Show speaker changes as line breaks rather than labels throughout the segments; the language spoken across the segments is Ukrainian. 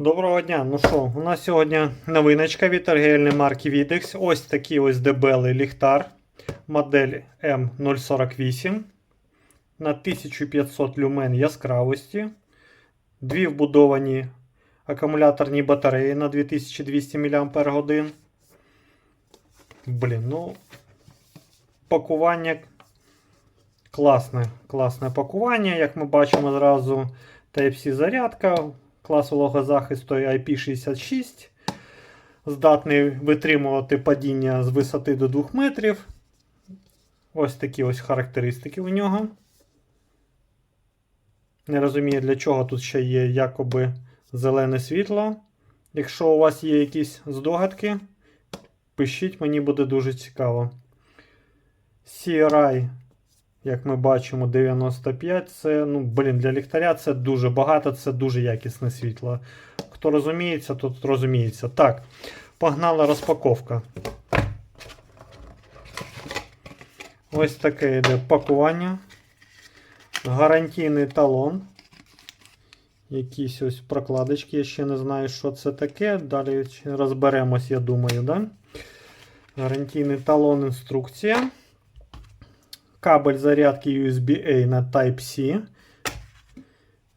Доброго дня. Ну що, у нас сьогодні новиночка від торгівельної марки Videx. Ось такий ось дебелий ліхтар. Модель M048 на 1500 люмен яскравості. Дві вбудовані акумуляторні батареї на 2200 мАч. Блін, ну пакування класне. Класне пакування. Як ми бачимо зразу Type-C зарядка клас вологозахисту IP66. Здатний витримувати падіння з висоти до 2 метрів. Ось такі ось характеристики у нього. Не розумію, для чого тут ще є якоби зелене світло. Якщо у вас є якісь здогадки, пишіть, мені буде дуже цікаво. CRI, як ми бачимо, 95. Це, ну, блін, для ліхтаря це дуже багато, це дуже якісне світло. Хто розуміється, тот розуміється. Так, погнала розпаковка. Ось таке йде пакування. Гарантійний талон. Якісь ось прокладочки, я ще не знаю, що це таке. Далі розберемось, я думаю, да? Гарантійний талон інструкція. Кабель зарядки USB-A на Type-C.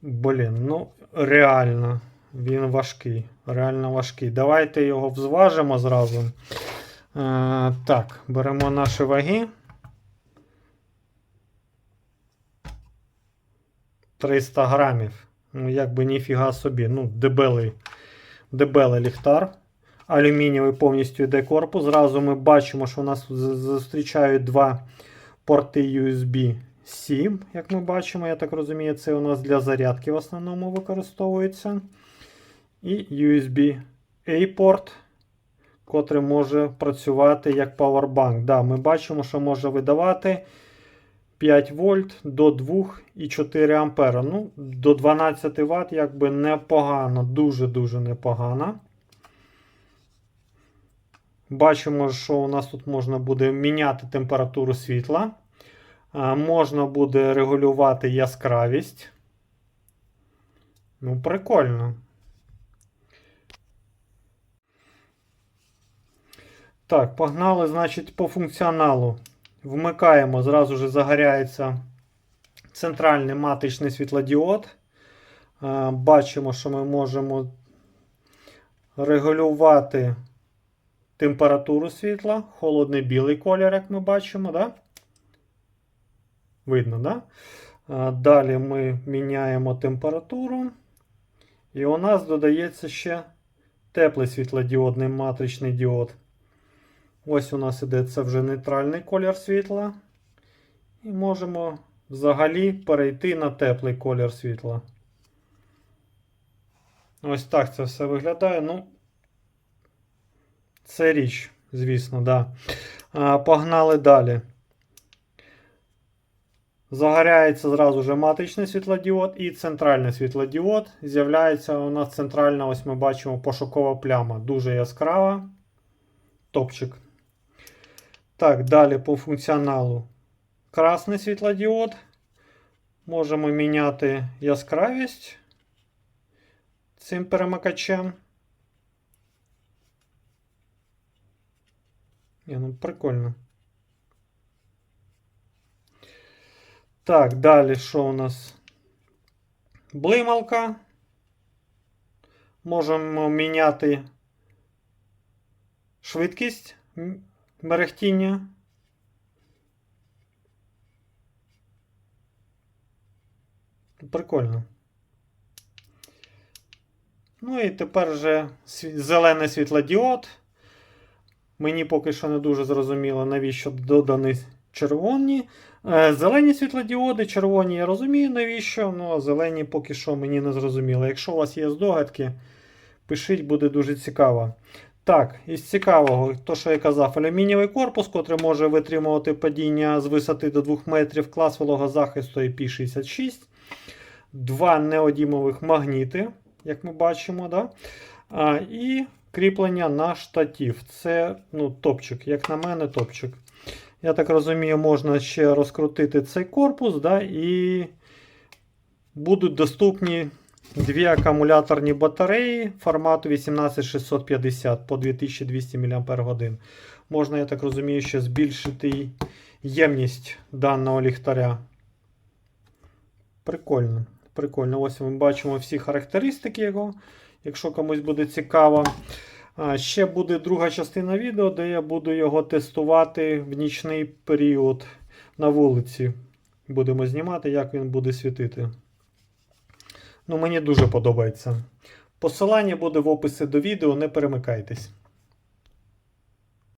Блін, ну реально, він важкий. Реально важкий. Давайте його взважимо зразу. Е, так, беремо наші ваги. 300 грамів. Ну, якби ніфіга собі. Ну, дебелий, дебелий ліхтар. Алюмінієвий повністю йде корпус. Зразу ми бачимо, що у нас зустрічають два порти USB-C, як ми бачимо, я так розумію, це у нас для зарядки в основному використовується. І USB-A порт, котрий може працювати як Powerbank. Да, Ми бачимо, що може видавати 5 вольт до 2,4 ампера. Ну, До 12 Вт якби непогано, дуже-дуже непогано. Бачимо, що у нас тут можна буде міняти температуру світла. Можна буде регулювати яскравість. Ну, прикольно. Так, погнали, значить, по функціоналу. Вмикаємо, зразу ж загоряється центральний матричний світлодіод. Бачимо, що ми можемо регулювати температуру світла, холодний білий колір, як ми бачимо, да? Видно, да? Далі ми міняємо температуру. І у нас додається ще теплий світлодіодний матричний діод. Ось у нас іде це вже нейтральний колір світла. І можемо взагалі перейти на теплий колір світла. Ось так це все виглядає. Ну, це річ, звісно, да. А, Погнали далі. Загоряється зразу же матричний світлодіод і центральний світлодіод. З'являється у нас центральна, ось ми бачимо, пошукова пляма. Дуже яскрава. Топчик. Так, далі по функціоналу. Красний світлодіод. Можемо міняти яскравість цим перемикачем. Ні, ну прикольно. Так, далі що у нас? Блималка. Можемо міняти швидкість мерехтіння. Прикольно. Ну і тепер вже зелений світлодіод. Мені поки що не дуже зрозуміло, навіщо додані червоні. Е, зелені світлодіоди, червоні я розумію, навіщо. Ну, а зелені поки що мені не зрозуміло. Якщо у вас є здогадки, пишіть, буде дуже цікаво. Так, із цікавого, то, що я казав, алюмінієвий корпус, котрий може витримувати падіння з висоти до 2 метрів, клас вологозахисту IP66. Два неодімових магніти, як ми бачимо. Да? А, І кріплення на штатів. Це ну, топчик, як на мене, топчик. Я так розумію, можна ще розкрутити цей корпус, да, і будуть доступні Дві акумуляторні батареї формату 18650 по 2200 мАч. Можна, я так розумію, ще збільшити ємність даного ліхтаря. Прикольно. Прикольно. Ось ми бачимо всі характеристики його, якщо комусь буде цікаво. Ще буде друга частина відео, де я буду його тестувати в нічний період на вулиці. Будемо знімати, як він буде світити. Ну, мені дуже подобається. Посилання буде в описі до відео, не перемикайтесь.